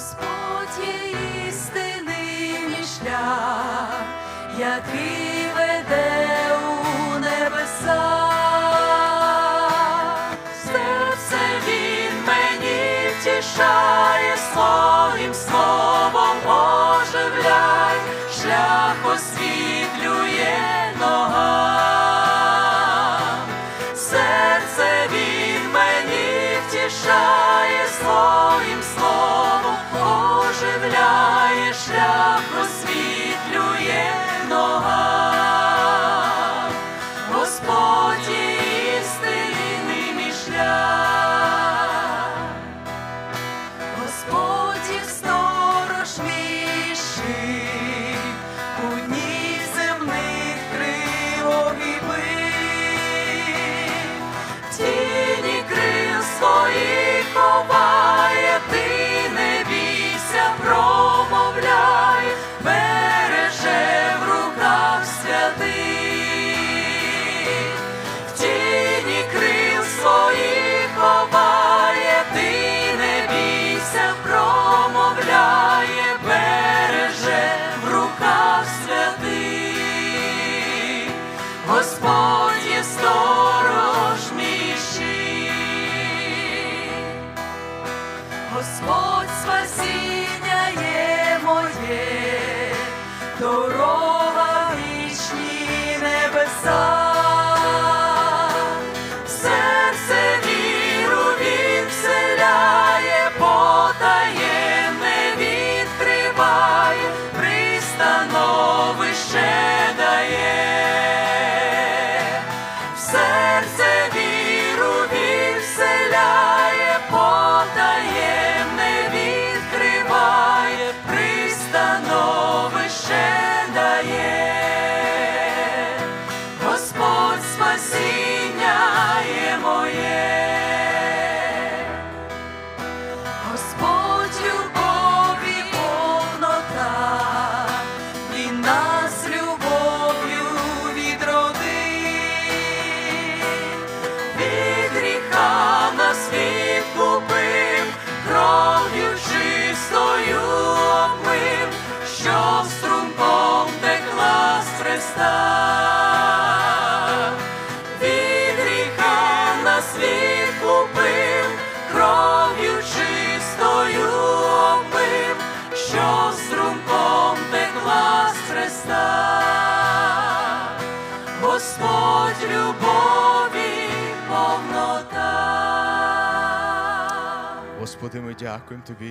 Господь є істини мій шлях, який веде у небеса, серце він мені втішає своїм словом. mostrou pros спасіння є моє, дорога вічні небеса. Господь любові повнота. Господи, ми дякуємо Тобі,